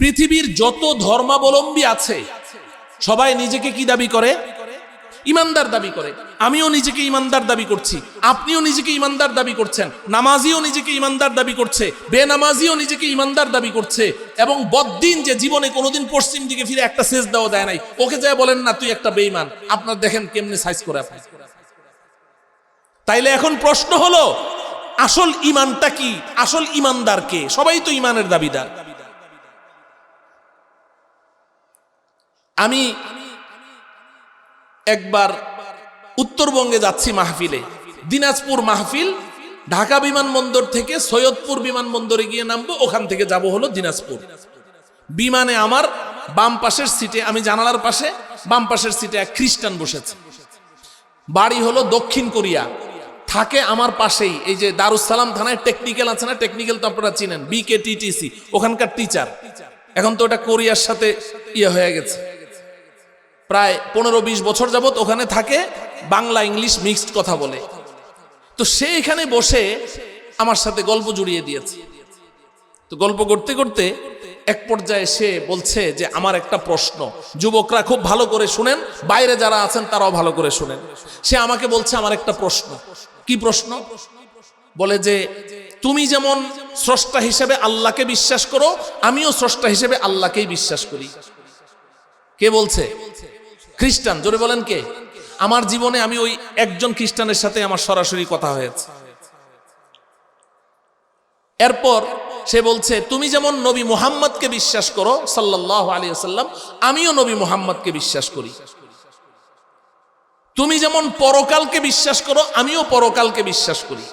পৃথিবীর যত ধর্মাবলম্বী আছে, সবাই নিজেকে কি দাবি করে? ইমানদার দাবি করে। আমিও নিজেকে ইমানদার দাবি করছি, আপনিও নিজেকে ইমানদার দাবি করছেন, নামাজিও নিজেকে ইমানদার দাবি করছে, বেনামাজিও নিজেকে ইমানদার দাবি করছে এবং বদ্দিন যে জীবনে কোনোদিন পশ্চিম দিকে ফিরে একটা সেচ দেওয়া দেয় নাই, ওকে যায় বলেন না, তুই একটা বেইমান আপনার দেখেন কেমনে সাইজ করে আপনি। তাইলে এখন প্রশ্ন হলো, আসল ইমানটা কি? আসল ইমানদার কে? সবাই তো ইমানের দাবিদার। আমি একবার উত্তরবঙ্গে যাচ্ছি মাহফিলে। দিনাজপুর মাহফিল, ঢাকা বিমানবন্দর থেকে সৈয়দপুর বিমানবন্দরে গিয়ে নামবো, ওখান থেকে যাব হলো দিনাজপুর। বিমানে আমার বাম পাশের সিটে, আমি জানালার পাশে, বাম পাশের সিটে এক খ্রিস্টান বসেছে। বাড়ি হলো দক্ষিণ কোরিয়া। থাকে আমার পাশেই, এই যে দারুসালাম থানায় টেকনিক্যাল আছে না টেকনিক্যাল তো আপনারা চিনেন বিকে টিটিসি ওখানকার টিচার এখন তো ওটা কোরিয়ার সাথে ইয়ে হয়ে গেছে। প্রায় পনেরো বিশ বছর যাবত ওখানে থাকে বাংলা ইংলিশ মিক্সড কথা বলে। তো সে এখানে বসে আমার সাথে গল্প জুড়িয়ে দিয়েছে। তো গল্প করতে করতে এক পর্যায়ে সে বলছে যে, আমার একটা প্রশ্ন। যুবকরা খুব ভালো করে শুনেন, বাইরে যারা আছেন তারাও ভালো করে শুনেন। সে আমাকে বলছে, আমার একটা প্রশ্ন। কি প্রশ্ন? বলে যে, তুমি যেমন স্রষ্টা হিসেবে আল্লাহকে বিশ্বাস করো, আমিও স্রষ্টা হিসেবে আল্লাহকেই বিশ্বাস করি। কে বলছে? খ্রিস্টান, জোরে বলেন কে? আমার জীবনে আমি ওই একজন খ্রিস্টানের সাথে আমার সরাসরি কথা হয়েছে। এরপর সে বলছে, তুমি যেমন নবী মুহাম্মদকে বিশ্বাস করো সাল্লাহ আলী সাল্লাম আমিও নবী মুহাম্মদকে বিশ্বাস করি। তুমি যেমন পরকালকে বিশ্বাস করো, আমিও পরকালকে বিশ্বাস করি।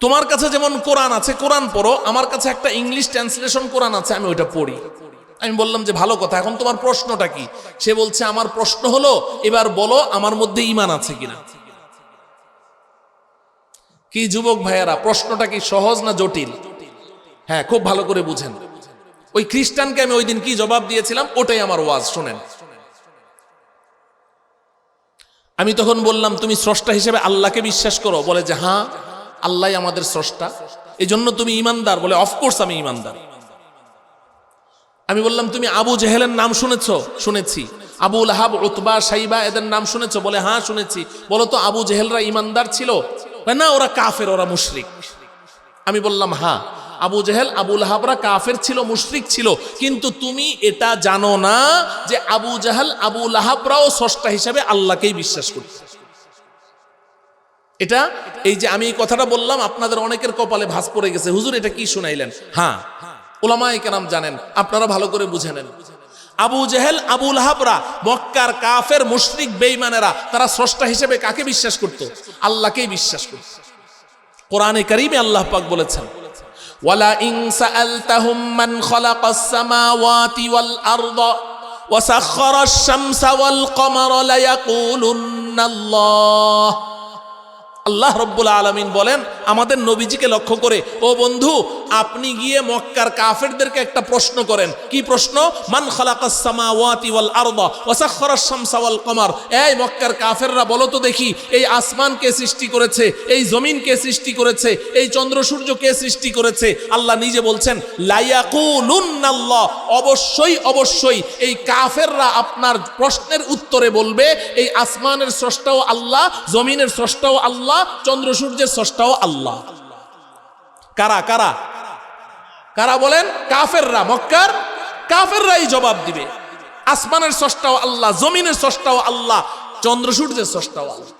তোমার কাছে যেমন কোরআন আছে, কোরআন পড়ো, আমার কাছে একটা ইংলিশ ট্রান্সলেশন কোরআন আছে, আমি ওইটা পড়ি। আমি বললাম যে ভালো কথা, এখন তোমার প্রশ্নটা কি? সে বলছে, আমার প্রশ্ন হলো, এবার বলো আমার মধ্যে ইমান আছে কিনা? কি যুবক ভাইয়ারা, প্রশ্নটা কি সহজ না জটিল? হ্যাঁ খুব ভালো করে বুঝেন। ওই খ্রিস্টানকে আমি ওই দিন কি জবাব দিয়েছিলাম? ওটাই আমার ওয়াজ, শোনেন। আমি তখন বললাম, তুমি স্রষ্টা হিসেবে আল্লাহকে বিশ্বাস করো? বলে যে হ্যাঁ আল্লাহ আমাদের স্রষ্টা। এই জন্য তুমি ইমানদার বলে অফকোর্স আমি ইমানদার আমি বললাম, তুমি আবু জেহেলের নাম শুনেছ? শুনেছি। আবুল আহাব উতবা, সাইবা, এদের নাম শুনেছ? বলে হ্যাঁ শুনেছি। বলো তো, আবু জেহেলরা ইমানদার ছিল? না ওরা কাফের, ওরা মুশরিক। আমি বললাম হ্যাঁ। আবু জেহেল আবুল আহাবরা কাফের ছিল, মুশরিক ছিল। কিন্তু তুমি এটা জানো না যে আবু জাহাল আবুল আহাবরাও স্রষ্টা হিসাবে আল্লাহকেই বিশ্বাস করত। এটা এই যে আমি কথাটা বললাম, আপনাদের অনেকের কপালে ভাস পড়ে গেছে। হুজুর, এটা কি শুনাইলেন? হ্যাঁ। ওলামায় কেনাম জানেন, আপনারা ভালো করে বুঝে নেন। আবু জেহেল আবুল হাবরা মক্কার কাফের, মুশরিক বেইমানেরা তারা স্রষ্টা হিসেবে কাকে বিশ্বাস করত? আল্লাহকেই বিশ্বাস করত। কোরআনে কারিমে আল্লাহ পাক বলেছেন, ওয়ালা ইন সাআলতাহুম মান খালাকাস সামাওয়াতি ওয়াল আরদা, ওয়া সাখখারাস শামসা ওয়াল কমারা লায়াকুলুন্না আল্লাহ রব্বুল আলমিন বলেন, আমাদের নবীজিকে লক্ষ্য করে, ও বন্ধু, আপনি গিয়ে মক্কার কাফেরদেরকে একটা প্রশ্ন করেন। কি প্রশ্ন? মান কমার। এই মক্কার কাফেররা, বলো তো দেখি, এই আসমান কে সৃষ্টি করেছে? এই জমিন কে সৃষ্টি করেছে? এই চন্দ্র সূর্য কে সৃষ্টি করেছে? আল্লাহ নিজে বলছেন, লায়াকুলুন্নাল্লাহ। অবশ্যই অবশ্যই, এই কাফেররা আপনার প্রশ্নের উত্তরে বলবে, এই আসমানের স্রষ্টাও আল্লাহ, জমিনের স্রষ্টাও আল্লাহ চন্দ্র সূর্যের স্রষ্টাও আল্লাহ। কারা কারা? কারা বলেন? কাফেররা, মক্কার? কাফেররাই জবাব দিবে। আসমানের স্রষ্টাও আল্লাহ, জমিনের স্রষ্টাও আল্লাহ, চন্দ্র সূর্যের স্রষ্টাও আল্লাহ।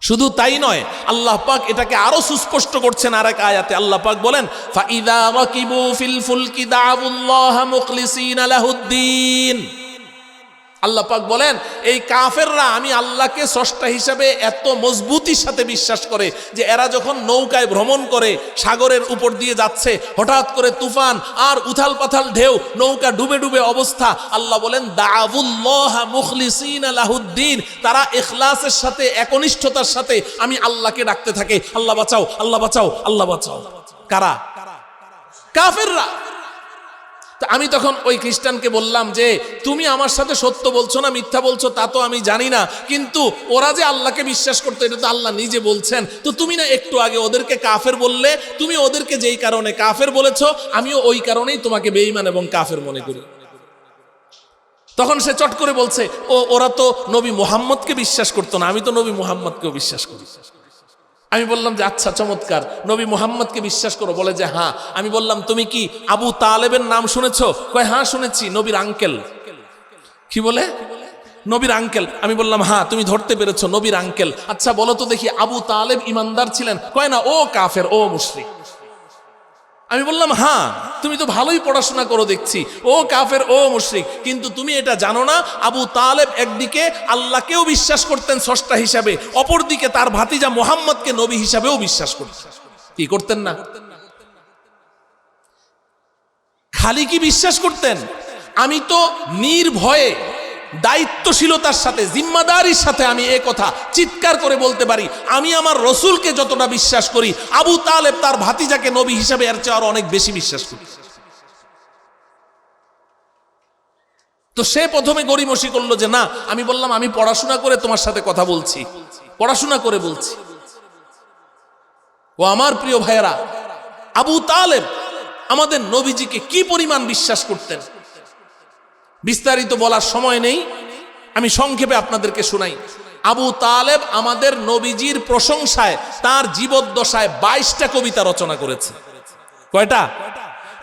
শুধু তাই নয়, আল্লাহ পাক এটাকে আরও সুস্পষ্ট করছেন আর এক আয়াতে। আল্লাহ পাক বলেন, ফাইদা রাকিবু ফিল ফুলকি দাউল্লাহ মুখলিসিনা লাহুদ্দিন। আল্লাহ পাক বলেন এই কাফেররা আমি আল্লাহকে স্রষ্টা হিসাবে এত মজবুতির সাথে বিশ্বাস করে যে এরা যখন নৌকায় ভ্রমণ করে সাগরের উপর দিয়ে যাচ্ছে হঠাৎ করে তুফান আর উথাল পাথাল ঢেউ নৌকা ডুবে ডুবে অবস্থা আল্লাহ বলেন দাউল্লাহ আলাহুদ্দিন তারা এখলাসের সাথে একনিষ্ঠতার সাথে আমি আল্লাহকে ডাকতে থাকে আল্লাহ বাঁচাও আল্লাহ বাঁচাও আল্লাহ বাঁচাও কারা কাফেররা তা আমি তখন ওই খ্রিস্টানকে বললাম যে, তুমি আমার সাথে সত্য বলছো না মিথ্যা বলছো তা তো আমি জানি না। কিন্তু ওরা যে আল্লাহকে বিশ্বাস করতো, এটা তো আল্লাহ নিজে বলছেন। তো তুমি না একটু আগে ওদেরকে কাফের বললে, তুমি ওদেরকে যেই কারণে কাফের বলেছ, আমিও ওই কারণেই তোমাকে বেঈমান এবং কাফের মনে করি। তখন সে চট করে বলছে, ও, ওরা তো নবী মোহাম্মদকে বিশ্বাস করতো না, আমি তো নবী মোহাম্মদকেও বিশ্বাস করি। আমি বললাম যে আচ্ছা চমৎকার। নবী মোহাম্মদকে বিশ্বাস করো, বলে যে হ্যাঁ। আমি বললাম, তুমি কি আবু তালেবের নাম শুনেছ? কয় হ্যাঁ শুনেছি, নবীর আঙ্কেল কি বলে? নবীর আঙ্কেল আমি বললাম হ্যাঁ তুমি ধরতে পেরেছ, নবীর আঙ্কেল আচ্ছা বলো তো দেখি, আবু তালেব ইমানদার ছিলেন? কয়, না, ও কাফের, ও মুশরিক। আমি বললাম হ্যাঁ। তুমি তো ভালোই পড়াশোনা করো দেখছি। ও কাফের, ও মুশ্রিক। কিন্তু তুমি এটা জানো না, আবু তালেব একদিকে আল্লাহকেও বিশ্বাস করতেন স্রষ্টা হিসাবে, অপরদিকে তার ভাতিজা মোহাম্মদকে নবী হিসাবেও বিশ্বাস করতেন। কি করতেন না? খালি কি বিশ্বাস করতেন? আমি তো নির্ভয়ে দায়িত্বশীলতার সাথে, জিম্মাদারির সাথে আমি এ কথা চিৎকার করে বলতে পারি। আমি আমার রসুলকে যতটা বিশ্বাস করি, আবু তালেব তার ভাতিজাকে নবী হিসাবে এর চেয়ে আরও অনেক বেশি বিশ্বাস করি। তো সে প্রথমে গড়িমসি করল যে, না, আমি বললাম, আমি পড়াশোনা করে তোমার সাথে কথা বলছি। পড়াশোনা করে বলছি। ও আমার প্রিয় ভাইয়েরা, আবু তালেব আমাদের নবীজিকে কি পরিমাণ বিশ্বাস করতেন? বিস্তারিত বলার সময় নেই। আমি সংক্ষেপে আপনাদেরকে শুনাই। আবু তালেব আমাদের নবীজির প্রশংসায় তার জীবদ্দশায় বাইশটা কবিতা রচনা করেছে। কয়টা?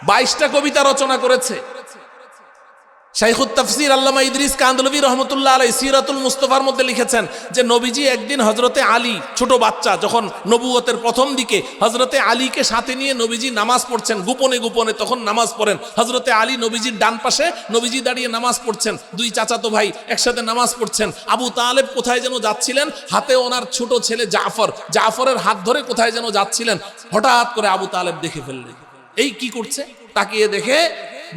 বাইশটা কবিতা রচনা করেছে। শাইখুত আল্লামা ইদ্রিস কান্দলবি রহমতুল্লাহ আলাই সিরাতুল মুস্তফার মধ্যে লিখেছেন যে নবীজি একদিন হজরতে আলী, ছোট বাচ্চা, যখন নবুয়তের প্রথম দিকে হজরতে আলীকে সাথে নিয়ে নবীজি নামাজ পড়ছেন, গোপনে গোপনে তখন নামাজ পড়েন। হজরতে আলী নবীজির ডান পাশে নবীজি দাঁড়িয়ে নামাজ পড়ছেন, দুই চাচাতো ভাই একসাথে নামাজ পড়ছেন। আবু তালেব কোথায় যেন যাচ্ছিলেন? হাতে ওনার ছোট ছেলে জাফর, জাফরের হাত ধরে কোথায় যেন যাচ্ছিলেন? হঠাৎ করে আবু তালেব দেখে ফেললেন। এই কি করছে? তাকিয়ে দেখে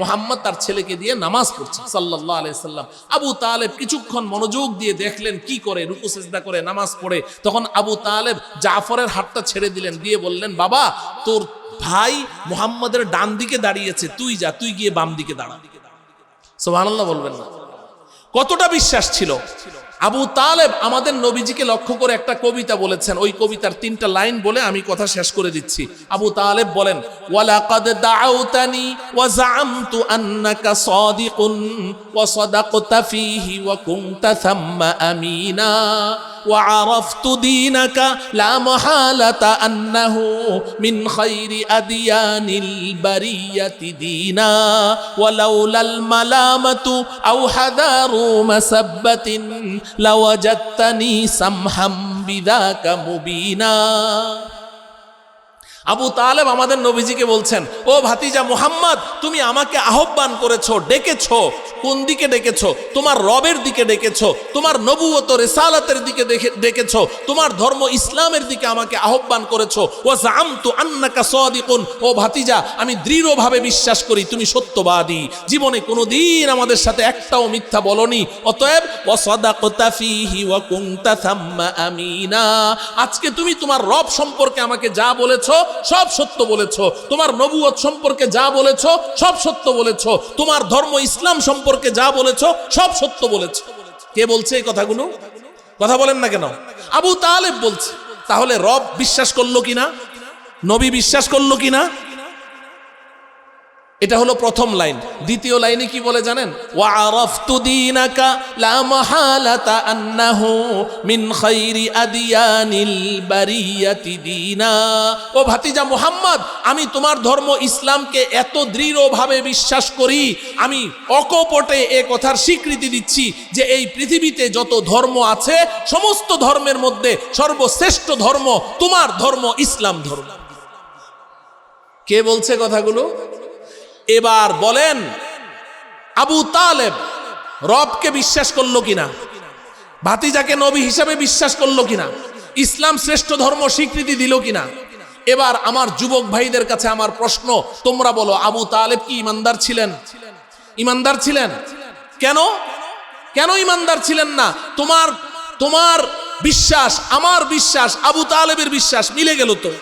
মোহাম্মদ তার ছেলেকে দিয়ে নামাজ পড়ছে সাল্লাহ আলাইসাল্লাম আবু তালেব কিছুক্ষণ মনোযোগ দিয়ে দেখলেন কি করে, রুকু সেজদা করে, নামাজ পড়ে। তখন আবু তালেব জাফরের হাতটা ছেড়ে দিলেন, দিয়ে বললেন, বাবা, তোর ভাই মোহাম্মদের ডান দিকে দাঁড়িয়েছে, তুই যা, তুই গিয়ে বাম দিকে দাঁড়া। সোহানাল্লাহ বলবেন না। কতটা বিশ্বাস ছিল? আবু তালেব আমাদের নবীজিকে লক্ষ্য করে একটা কবিতা বলেছেন। ওই কবিতার তিনটা লাইন বলে আমি কথা শেষ করে দিচ্ছি। আবু তালেব বলেন, ওয়ালাকাদ দাউতানি ওয়া জামতু আন্নাকা সাদিকুন ওয়া সাদাকতা ফীহি ওয়া কুনতা সাম্মা আমিনা। وعرفت دينك لا محالة أنه من خير أديان البرية دينا. ولولا الملامة أو حذار مسبة لوجدتني سمحا بذاك مبينا. আবু তালেব আমাদের নবীজিকে বলছেন, ও ভাতিজা মুহাম্মদ, তুমি আমাকে আহ্বান করেছ, ডেকেছো। কোন দিকে ডেকেছো? তোমার রবের দিকে ডেকেছো, তোমার নবুয়ত রেসালাতের দিকে ডেকেছো, তোমার ধর্ম ইসলামের দিকে আমাকে আহ্বান করেছ। ও জামতু আন্নাকা সাদিকুন। ও ভাতিজা, আমি দৃঢ়ভাবে বিশ্বাস করি, তুমি সত্যবাদী। জীবনে কোনোদিন আমাদের সাথে একটাও মিথ্যা বলনি। অতএব ও সাদাকতা ফীহি ওয়া কুনতা আমিনা। আজকে তুমি তোমার রব সম্পর্কে আমাকে যা বলেছ সব সত্য বলেছ। তোমার নবুয়ত সম্পর্কে যা বলেছ, সব সত্য বলেছ। তোমার ধর্ম ইসলাম সম্পর্কে যা বলেছ, সব সত্য বলেছ। কে বলছে এই কথাগুলো? কথা বলেন না কেন? আবু তাহলে বলছে। তাহলে রব বিশ্বাস করল কিনা? নবী বিশ্বাস করল কিনা? এটা হলো প্রথম লাইন। দ্বিতীয় লাইনে কি বলে জানেন? ও ভাতিজা মুহাম্মদ, আমি তোমার ধর্ম ইসলামকে এত দৃঢ়ভাবে বিশ্বাস করি, আমি অকপটে এ কথার স্বীকৃতি দিচ্ছি যে এই পৃথিবীতে যত ধর্ম আছে, সমস্ত ধর্মের মধ্যে সর্বশ্রেষ্ঠ ধর্ম তোমার ধর্ম ইসলাম ধর্ম। কে বলছে কথাগুলো? এবার বলেন, আবু তালেব রবকে বিশ্বাস করল কিনা? ভাতিজাকে নবী হিসাবে বিশ্বাস করল কিনা? ইসলাম শ্রেষ্ঠ ধর্ম স্বীকৃতি দিল কিনা? এবার আমার যুবক ভাইদের কাছে আমার প্রশ্ন, তোমরা বলো, আবু তালেব কি ইমানদার ছিলেন? ইমানদার ছিলেন? কেন? কেন ইমানদার ছিলেন না? তোমার তোমার বিশ্বাস, আমার বিশ্বাস, আবু তালেবের বিশ্বাস মিলে গেল তো।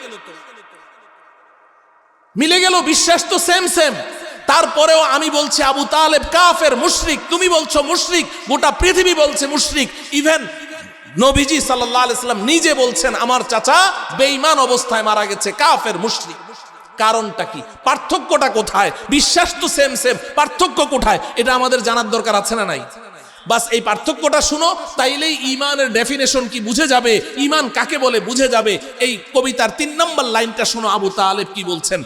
মিলে গেল, বিশ্বাস তো সেম সেম তারপরেও আমি বলছি, আবু তালেব কাফের, মুশরিক। তুমি বলছো মুশরিক, গোটা পৃথিবী বলছে মুশরিক। ইভেন নবীজি আলাইসাল্লাম নিজে বলছেন, আমার চাচা বেঈমান অবস্থায় মারা গেছে, কাফের, মুশরিক। কারণটা কি? পার্থক্যটা কোথায়? বিশ্বাস তো সেম সেম পার্থক্য কোথায়? এটা আমাদের জানার দরকার আছে না নাই? বাস এই পার্থক্যটা শুনো, তাইলেই ইমানের ডেফিনেশন কি বুঝে যাবে? ইমান কাকে বলে বুঝে যাবে? এই কবিতার তিন নম্বর লাইনটা শোনো, আবু তালেব কি বলছেন?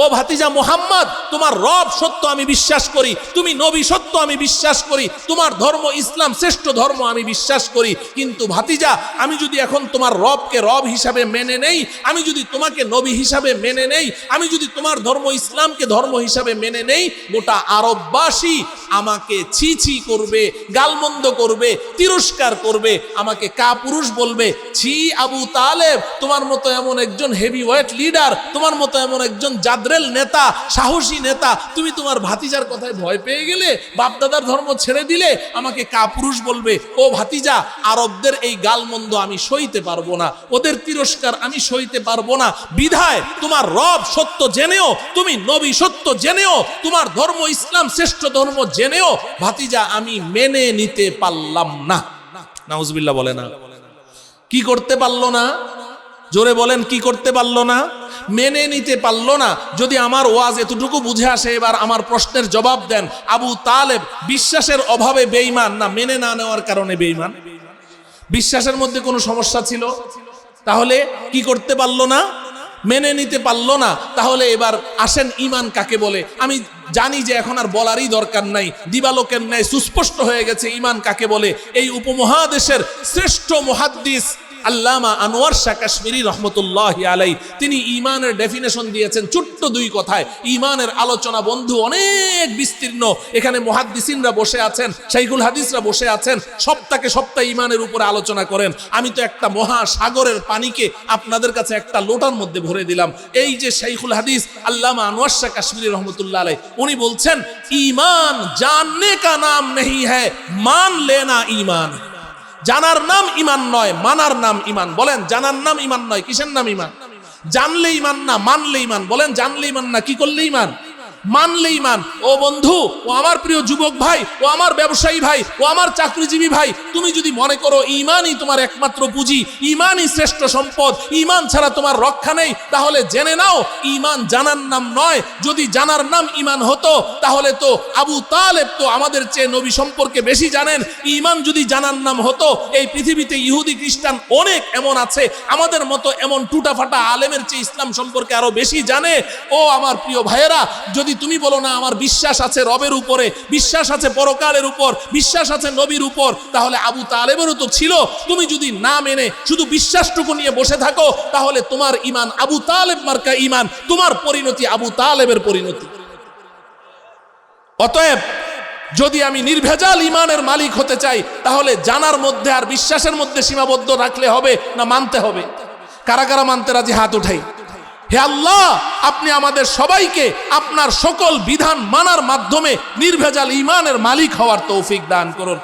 ও ভাতিজা মুহাম্মদ, তোমার রব সত্য আমি বিশ্বাস করি, তুমি নবী সত্য আমি বিশ্বাস করি, তোমার ধর্ম ইসলাম শ্রেষ্ঠ ধর্ম আমি বিশ্বাস করি। কিন্তু ভাতিজা, আমি যদি এখন তোমার রবকে রব হিসাবে মেনে নেই, আমি যদি তোমাকে নবী হিসাবে মেনে নেই, আমি যদি তোমার ধর্ম ইসলামকে ধর্ম হিসাবে মেনে নেই, গোটা আরববাসী আমাকে ছি করবে, গালমন্দ করবে, তিরস্কার করবে, আমাকে কা পুরুষ বলবে, ছি, আবু তালেব, তোমার মতো এমন একজন হেভি ওয়েট লিডার তোমার মতো এমন একজন জাদ্রেল নেতা, সাহসী নেতা, তুমি তোমার ভাতিজার কথায় ভয় পেয়ে গেলে, বাপদাদার ধর্ম ছেড়ে দিলে, আমাকে কা পুরুষ বলবে, ও ভাতিজা, আরবদের এই গালমন্দ আমি সইতে পারব না, ওদের তিরস্কার আমি সইতে পারব না। বিধায় তোমার রব সত্য জেনেও, তুমি নবী সত্য জেনেও, তোমার ধর্ম ইসলাম শ্রেষ্ঠ ধর্ম জেনেও, ভাতিজা, আমি মেনে নিতে পারলাম না। নাউজবিল্লাহ বলে না। কি করতে পারল না? জোরে বলেন, কি করতে পারল না? মেনে নিতে পারল না। যদি আমার ওয়াজ এতটুকু বুঝে আসে, এবার আমার প্রশ্নের জবাব দেন। আবু তালেব বিশ্বাসের অভাবে বেইমান না, মেনে না নেওয়ার কারণে বেইমান বিশ্বাসের মধ্যে কোনো সমস্যা ছিল? তাহলে কি করতে পারল না? মেনে নিতে পারল না। তাহলে এবার আসেন ইমান কাকে বলে? আমি জানি যে এখন আর বলারই দরকার নাই। দিবালোকের ন্যায় সুস্পষ্ট হয়ে গেছে ইমান কাকে বলে? এই উপমহাদেশের শ্রেষ্ঠ মহাদ্দিস আল্লামা আনোয়ার শাহ কাশ্মীরি রহমতুল্লাহ আলাই তিনি ইমানের ডেফিনেশন দিয়েছেন ছোট্ট দুই কথায়। ইমানের আলোচনা বন্ধু অনেক বিস্তীর্ণ। এখানে মহাদ্দিসিনরা বসে আছেন শাইকুল হাদিসরা বসে আছেন সপ্তাহে সপ্তাহে ইমানের উপরে আলোচনা করেন। আমি তো একটা মহাসাগরের পানিকে আপনাদের কাছে একটা লোটার মধ্যে ভরে দিলাম। এই যে শাইখুল হাদিস, আল্লামা আনোয়ার শাহ কাশ্মীরি রহমতুল্লাহ আলাই উনি বলছেন ইমান জাননে কা নাম নেই হ্যায়, মান লেনা ইমান জানার নাম ইমান নয়, মানার নাম ইমান। বলেন, জানার নাম ইমান নয়, কিসের নাম ইমান? জানলে ইমান না, মানলে ইমান। বলেন, জানলে ইমান না, কি করলে ইমান? মানলে মান। ও বন্ধু, ও আমার প্রিয় যুবক ভাই, ও আমার ব্যবসায়ী ভাই, ও আমার চাকরিজীবী ভাই, তুমি যদি মনে করো ইমানই তোমার একমাত্র পুঁজি, ইমানই শ্রেষ্ঠ সম্পদ, ইমান ছাড়া তোমার রক্ষা নেই, তাহলে জেনে নাও, ইমান জানার নাম নয়। যদি জানার নাম ইমান হতো, তাহলে তো আবু তালেব তো আমাদের চেয়ে নবী সম্পর্কে বেশি জানেন। ইমান যদি জানার নাম হতো, এই পৃথিবীতে ইহুদি, খ্রিস্টান অনেক এমন আছে, আমাদের মতো এমন টুটাফাটা আলেমের চেয়ে ইসলাম সম্পর্কে আরও বেশি জানে। ও আমার প্রিয় ভাইয়েরা যদি তুমি বলো না, আমার বিশ্বাস আছে রবের উপরে, বিশ্বাস আছে পরকালের উপর, বিশ্বাস আছে নবীর উপর, তাহলে আবু তালেবেরও তো ছিল। তুমি যদি না মেনে শুধু বিশ্বাসটুকু নিয়ে বসে থাকো, তাহলে তোমার ইমান আবু তালেব মার্কা ইমান, তোমার পরিণতি আবু তালেবের পরিণতি। অতএব, যদি আমি নির্ভেজাল ইমানের মালিক হতে চাই, তাহলে জানার মধ্যে আর বিশ্বাসের মধ্যে সীমাবদ্ধ রাখলে হবে না মানতে হবে? কারা কারা মানতে রাজি? হাত উঠাই। হে আল্লাহ, আপনি আমাদের সবাইকে আপনার সকল বিধান মানার মাধ্যমে নির্ভেজাল ইমানের মালিক হওয়ার তৌফিক দান করুন।